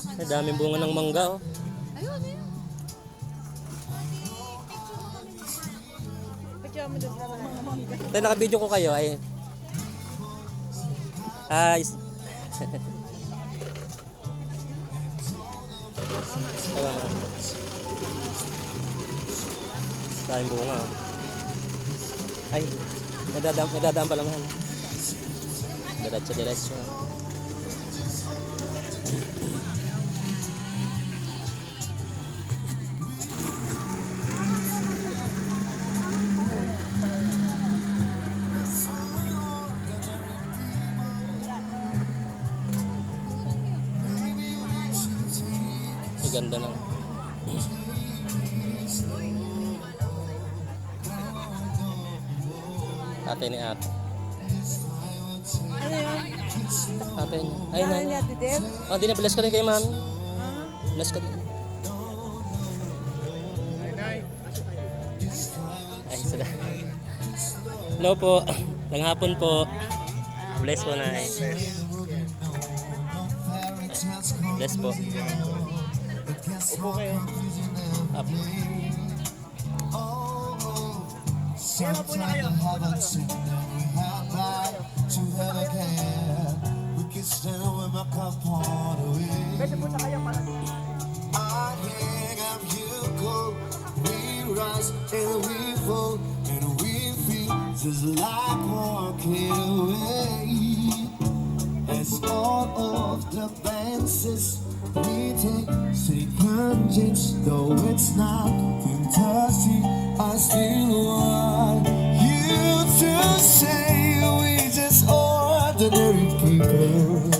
Ang daming bunga ng mangga oh. Ayun, ayun. Picture mo doon sa Tayo naka-video ko kayo ay Ay. Na. Daming bunga oh. Ay, nadadam, nadadam pa naman. Diretso, diretso. Ang ganda ng Tatay ni ate. Ano yun? Tatay niya. Ay, Ano na. niya, Deb? Oh, di na bless ka rin kay mami. Bless ka rin. Ay, sila. Hello po. Lang hapon po. Bless po na. Bless po. We have back to that again. We can stand with my cup on the way. I hang up, you go. We rise and we fall. And we feel just like walking away. As all of the dances we take second chance, though it's not fantasy. I still want you to say we just ordinary people.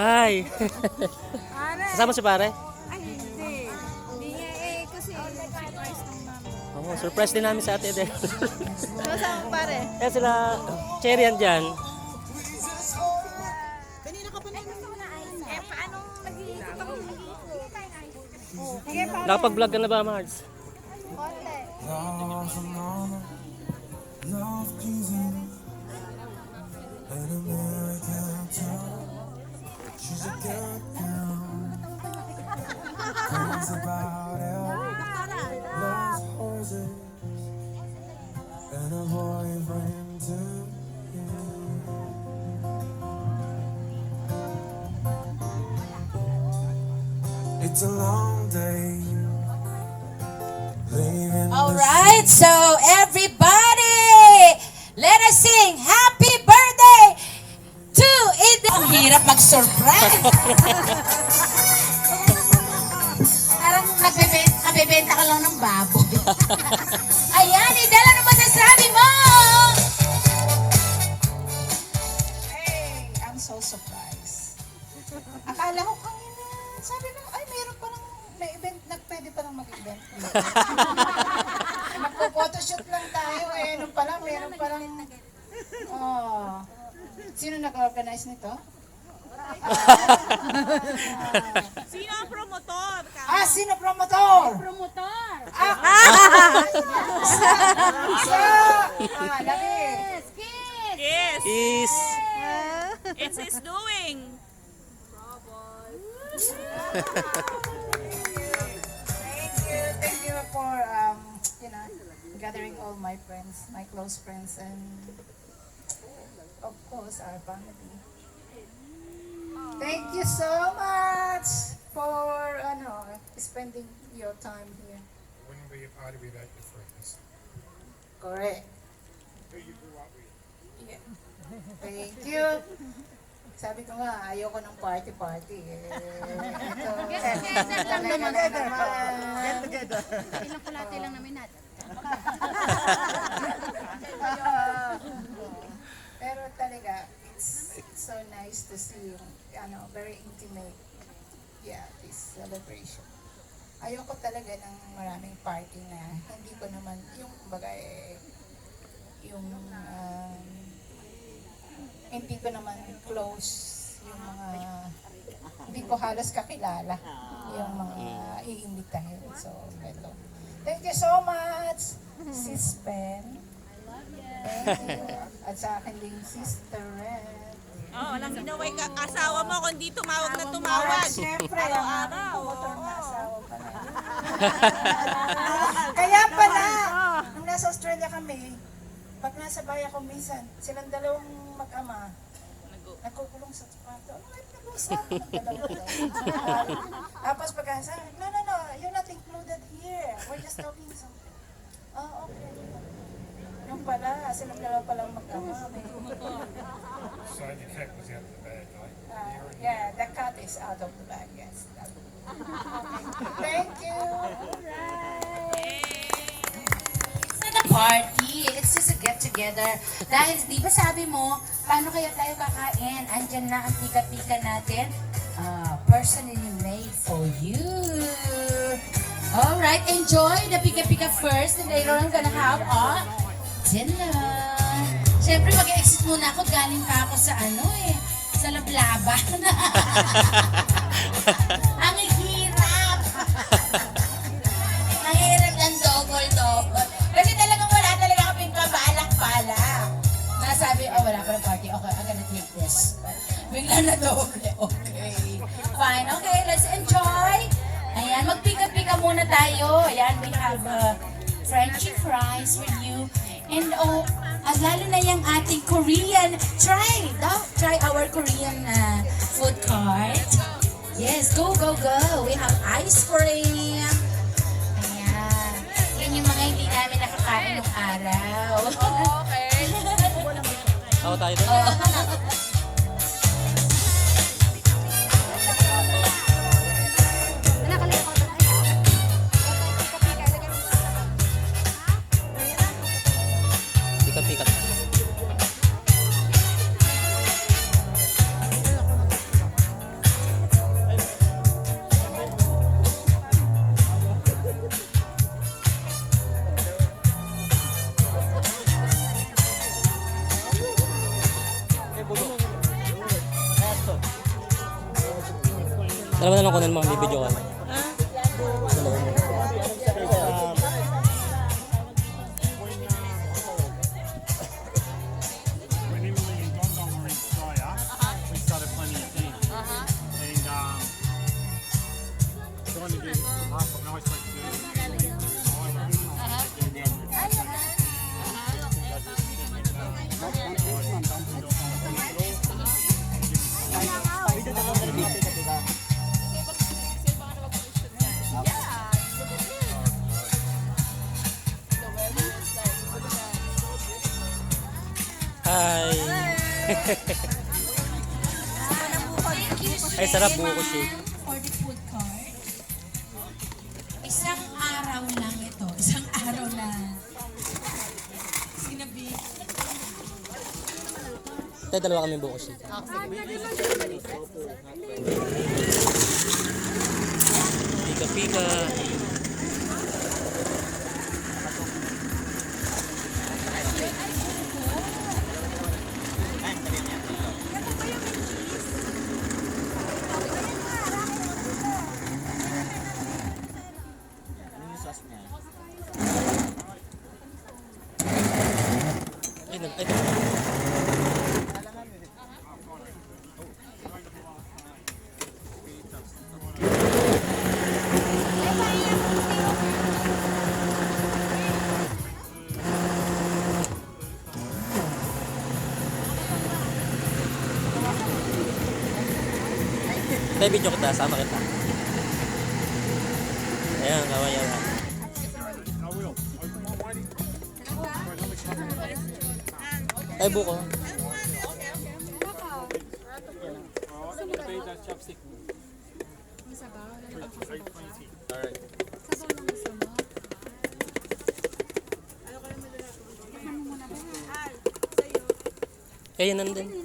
Hi! Pare! Kasama si pare? Ay, hindi. Hindi nga eh. Kasi surprise ng mama. Oo, surprise din namin sa ate Adele. Kasama pare. Kaya sila, cherry yan dyan. Kanina ka pa na Eh, paano nag-iikot ako? Nakapag-vlog ka na ba, Mards? Konti. Love Jesus, an American town. She's a good girl, about loves horses, and a boyfriend too. It's a long day. All right, so everybody, Hirap mag-surprise. Parang nabibenta, nabibenta ka lang ng baboy. Ayan, Eden, ano masasabi mo? Hey, I'm so surprised. Akala ko kanina, sabi ko, ay, meron pa ng, may event, nagpwede pa ng mag-event. Magpo-photoshoot lang tayo eh. Nung pala, meron pa lang... Oh. Sino nag-organize nito? Sino ang promotor? Ah, sino promotor? Promotor! Ah, laki. Yes! Is, It's his doing. Thank you, thank you for, um, you know, gathering all my friends, my close friends, and of course our family. Thank you so much for ano, spending your time here. Wouldn't be a party without your friends. Correct. Who you grew up with. Yeah. Thank you. Sabi ko nga, ayoko ng party-party. Eh, ito, talaga naman. Ilang kulate lang namin natin. Pero talaga, it's, so nice to see yung, ano, very intimate, yeah, this celebration. Ayoko talaga ng maraming party na hindi ko naman, yung, kumbaga, eh, yung, um, hindi ko naman close yung mga, hindi ko halos kakilala yung mga iimbitahin. So, ito. Thank you so much, Sis Pen. Thank you. At sa akin din, Sister Red. Oh, walang ginaway ka asawa mo kundi tumawag na Ah, tumawag. Siyempre, Araw-araw, ang motor na oo. asawa pala. Kaya pala, nung nasa Australia kami, pag nasa bahay ako minsan, silang dalawang mag-ama, nagkukulong sa kwarto. Ano kayo nag-uusap? Nagdalawa Tapos pagka sabi, no, no, no, you're not included here. We're just talking something. Oh, okay. Yung pala, silang dalawa palang mag-ama. So the cat was out of the bag, right? uh, yeah, the cat is out of the bag, yes. Thank you. It's not party. It's just a get-together. Dahil, di ba sabi mo, paano kaya tayo kakain? Andyan na ang pika-pika natin. Ah, personally made for you. Alright, enjoy the pika-pika first and later on gonna have a dinner. Siyempre, mag-exit muna ako. Galing pa ako sa ano eh, sa lablaban. ang hirap. Ang hirap ng double-double. Kasi talagang wala talaga kaming kabalak-balak. Nasabi, oh, wala pa ng party. Okay, I'm gonna take this. Bigla na double. Okay. Fine. Okay, let's enjoy. Ayan, magpika-pika muna tayo. Ayan, we have uh, Frenchy fries for you. And oh, ah, lalo na yung ating Korean. Try, daw, try our Korean uh, food cart. Yes, go, go, go. We have ice cream. Ayan. Yan yung mga hindi namin nakakain ng araw. Okay. Ako tayo doon. Oo. were in Australia, we started planning a thing. And um, trying to do half of nice like to do. Hi! Ay, sarap buko shake. For the food cart. Isang araw lang ito. Isang araw na sinabi. Tayo dalawa kami buko shake. Pika-pika. Tay, video kita. Sama kita. Ayan, kaway yan. Tay, buko. Alright. Kaya nandun.